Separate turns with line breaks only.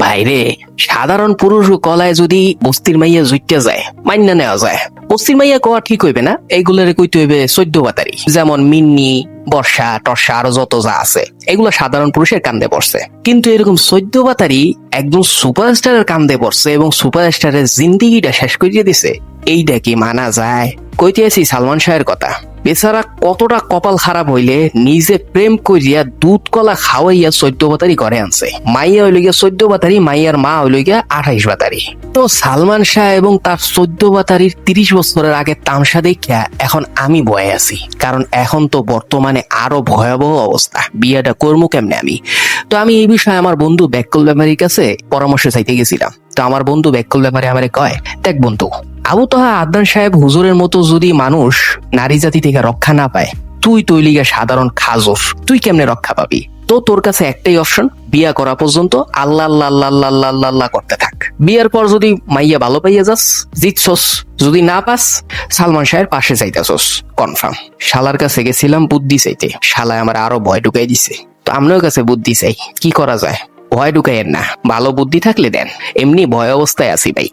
ভাইরে সাধারণ পুরুষ কলায় যদি বস্তির মাইয়া জুইতে যায় মান্না নেওয়া যায়। বস্তির মাইয়া কোয়া ঠিক হইবে না? এইগুলারে কইতে হইবে চোদ্দ বাতারি। যেমন মিন্নি, বর্ষা, টর্ষা, আরও যত যা আছে, এগুলো সাধারণ পুরুষের কান্দে পড়ছে। কিন্তু এরকম চোদ্দ বাতারি একজন সুপারস্টারের কান্দে পড়ছে এবং সুপারস্টারের জিন্দিগিটা শেষ করিয়ে দিছে। এইটা কি মানা যায়? কইতে আছি সালমান শাহের কথা। বেচারা কতটা কপাল খারাপ হইলে নিজে প্রেম করিয়া দুধ কলা খাওয়াইয়া চোদ্দ বাতারি করে আনছে। মাইয়া হইল গিয়া চোদ্দ বাতারি মাইয়ার মা হইল গিয়া আঠাইশ বাতারি তো সালমান শাহ এবং তার চোদ্দ বাতারির তিরিশ বছরের আগে তামসা দেখিয়া এখন আমি ভয়ে আছি। কারণ এখন তো বর্তমানে আরও ভয়াবহ অবস্থা বিয়েটা করব কেমনে আমি? তো আমি এই বিষয়ে আমার বন্ধু ব্যাকল ব্যাপারীর কাছে পরামর্শ চাইতে গেছিলাম। তো আমার বন্ধু ব্যাকল ব্যাপারে আমারে কয়, দেখ বন্ধু আবু তোহা আদনান সাহেব হুজুরের মতো যদি মানুষ নারী জাতি থেকে রক্ষা না পায়, তুই তৈলিগা সাধারণ খাজর, তুই কেমনে রক্ষা পাবি? তো তোর কাছে একটাই অপশন বিয়া করা পর্যন্ত আল্লাহ আল্লাহ আল্লাহ আল্লাহ করতে থাক। বিয়ার পর যদি মাইয়া ভালো পাইয়া যাস, জিতছস, যদি না পাস, সালমান শাহের পাশে যাইতাছস কনফার্ম শালার কাছে গেছিলাম বুদ্ধি চাইতে, শালায় আমার আরও ভয় ঢুকাই দিছে। তো আমরাও কাছে বুদ্ধি চাই, কি করা যায়? ভয় ঢুকাইয়েন না, ভালো বুদ্ধি থাকলে দেন, এমনি ভয় অবস্থায় আছি ভাই।